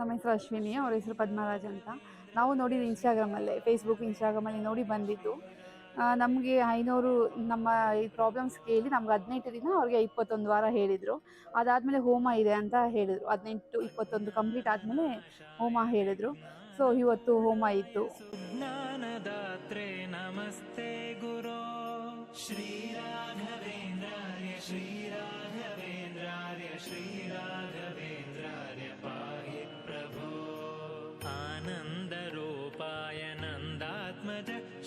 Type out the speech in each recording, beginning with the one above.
ನಮ್ಮ ಹೆಸರು ಅಶ್ವಿನಿ, ಅವ್ರ ಹೆಸರು ಪದ್ಮರಾಜ್ ಅಂತ. ನಾವು ನೋಡಿದ್ದು ಇನ್ಸ್ಟಾಗ್ರಾಮಲ್ಲೇ ಫೇಸ್ಬುಕ್ ಇನ್ಸ್ಟಾಗ್ರಾಮಲ್ಲಿ ನೋಡಿ ಬಂದಿದ್ದು. ನಮಗೆ ಐನೂರು ನಮ್ಮ ಈ ಪ್ರಾಬ್ಲಮ್ಸ್ ಕೇಳಿ ನಮ್ಗೆ ಹದಿನೆಂಟು ದಿನ ಅವ್ರಿಗೆ ಇಪ್ಪತ್ತೊಂದು ವಾರ ಹೇಳಿದರು. ಅದಾದಮೇಲೆ ಹೋಮ ಇದೆ ಅಂತ ಹೇಳಿದರು. ಹದಿನೆಂಟು, ಇಪ್ಪತ್ತೊಂದು ಕಂಪ್ಲೀಟ್ ಆದಮೇಲೆ ಹೋಮ ಹೇಳಿದರು. ಸೊ ಇವತ್ತು ಹೋಮ ಇತ್ತು. ನಮಸ್ತೆ ಗುರು. ಶ್ರೀ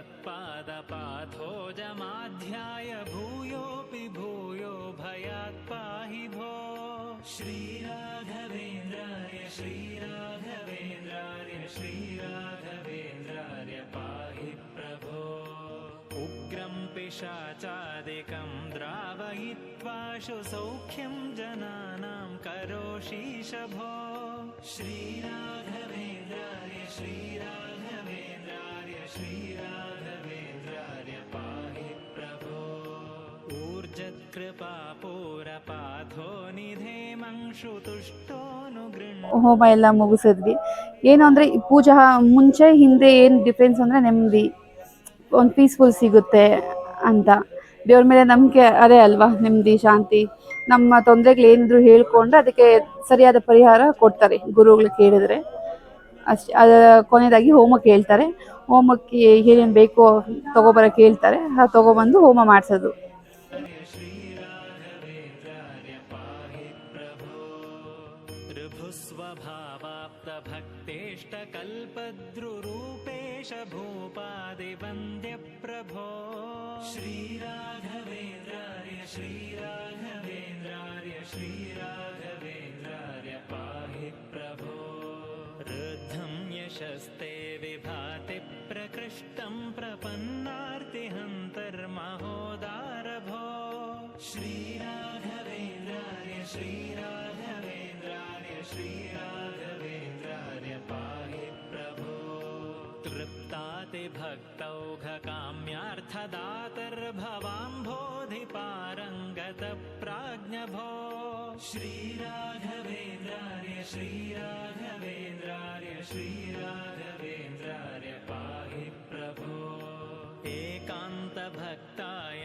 त्पादपाथोजमाध्याय भूयोऽपि भूयो भयात् पाहि भो। श्रीराघवेन्द्राय श्रीराघवेन्द्राय श्रीराघवेन्द्राय पाहि प्रभो। उग्रम् पिशाचादिकम् द्रावयित्वा शुसौख्यम् जनानाम् करोषीश भो श्रीराघवेन्द्राय श्रीराघवेन्द्राय श्रीरा ಹೋಮ ಎಲ್ಲ ಮುಗಿಸಿದ್ವಿ. ಏನು ಅಂದರೆ ಪೂಜಾ ಮುಂಚೆ ಹಿಂದೆ ಏನು ಡಿಫ್ರೆನ್ಸ್ ಅಂದರೆ ನೆಮ್ಮದಿ ಒಂದು ಪೀಸ್ಫುಲ್ ಸಿಗುತ್ತೆ ಅಂತ. ದೇವ್ರ ಮೇಲೆ ನಂಬಿಕೆ ಅದೇ ಅಲ್ವಾ? ನೆಮ್ಮದಿ ಶಾಂತಿ. ನಮ್ಮ ತೊಂದರೆಗಳು ಏನಿದ್ರು ಹೇಳ್ಕೊಂಡು ಅದಕ್ಕೆ ಸರಿಯಾದ ಪರಿಹಾರ ಕೊಡ್ತಾರೆ ಗುರುಗಳು ಕೇಳಿದ್ರೆ. ಅಷ್ಟೇ ಅದ ಕೊನೆಯದಾಗಿ ಹೋಮಕ್ಕೆ ಹೇಳ್ತಾರೆ ಹೋಮಕ್ಕೆ ಏನೇನು ಬೇಕೋ ತಗೊಬರಕ್ಕೆ ಹೇಳ್ತಾರೆ ಆ ತಗೊಬಂದು ಹೋಮ ಮಾಡಿಸೋದು. ऋभुस्वभावाप्तभक्तेष्टकल्पद्रुरूपेश भूपादिवन्द्यप्रभो। श्रीराघवेन्द्रार्य श्रीराघवेन्द्रार्य श्रीराघवेन्द्रार्य पाहि प्रभो। रुद्धं यशस्ते विभाति प्रकृष्टं प्रपन्नार्तिहन्तर्महोदारभो श्रीराघवेन्द्रार्य श्रीराघवेन्द्रार्य तृप्तातिभक्तौघकाम्यार्थदातर्भवाम्भोधिपारङ्गतप्राज्ञभो श्रीराघवेन्द्रार्य श्रीराघवेन्द्रार्य श्रीराघवेन्द्रार्य पाहि प्रभो। एकान्तभक्ताय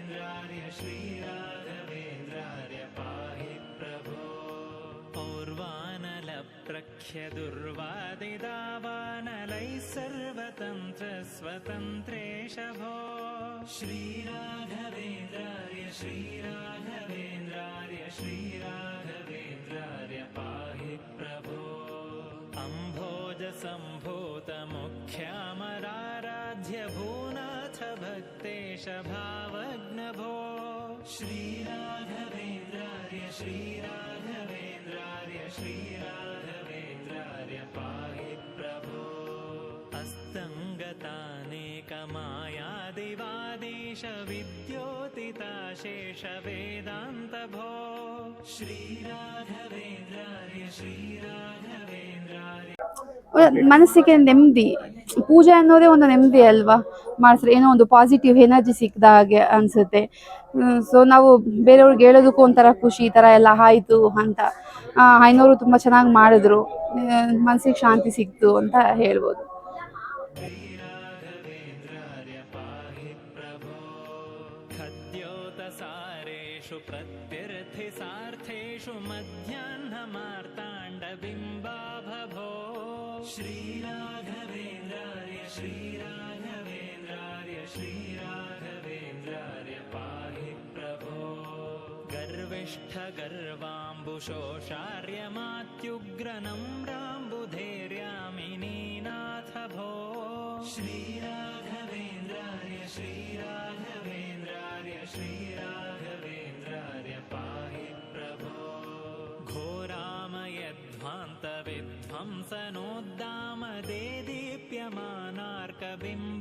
श्रीराघवेन्द्रार्य श्रीराघवेन्द्रार्य पाहि प्रभो। पौर्वानलप्रख्यदुर्वादिदावानलैः सर्वतन्त्रस्वतन्त्रेशभो श्रीराघवेन्द्रार्य श्रीराघवेन्द्रार्य श्रीराघवेन्द्रार्य पाहि प्रभो। अम्भोजसम्भूतमुख्यामराराध्य भूनाथ भक्तेश भावग्नभो श्रीराघवेन्द्रार्य श्रीराघवेन्द्रार्य श्रीराघवेन्द्रार्य पाहि प्रभो। अस्तङ्गतानेकमायादिवादेश विद्योतिताशेष वेदान्तभो श्रीराघवेन्द्रार्य श्रीराघवेन्द्रार्य ಮನಸ್ಸಿಗೆ ನೆಮ್ಮದಿ ಪೂಜೆ ಅನ್ನೋದೇ ಒಂದು ನೆಮ್ಮದಿ ಅಲ್ವಾ ಮಾಡಿಸಿದ್ರೆ ಏನೋ ಒಂದು ಪಾಸಿಟಿವ್ ಎನರ್ಜಿ ಸಿಕ್ಕಿದ ಹಾಗೆ ಅನಿಸುತ್ತೆ ಸೊ ನಾವು ಬೇರೆಯವ್ರಿಗೆ ಹೇಳೋದಕ್ಕೂ ಒಂಥರ ಖುಷಿ ಈ ಥರ ಎಲ್ಲ ಆಯಿತು ಅಂತ ಐನೋರು ತುಂಬ ಚೆನ್ನಾಗಿ ಮಾಡಿದ್ರು ಮನಸ್ಸಿಗೆ ಶಾಂತಿ ಸಿಕ್ತು ಅಂತ ಹೇಳ್ಬೋದು श्रीराघवेन्द्रार्य पाहि प्रभो खद्योतसारेषु प्रत्यर्थिसार्थेषु मध्याह्नमार्ताण्डबिम्बाभभो श्रीराघवेन्द्रार्य श्रीराघवेन्द्रार्य श्रीराघवेन्द्रार्य पाहि प्रभो। गर्विष्ठगर्वाम्बुशोषार्यमात्युग्रनम्राम्बुधैर्यामिनीनाथ भो। श्रीराघवेन्द्रार्य श्रीराघवेन्द्रार्य श्रीराघवेन्द्रार्य स दीप्यमानार्कबिम्ब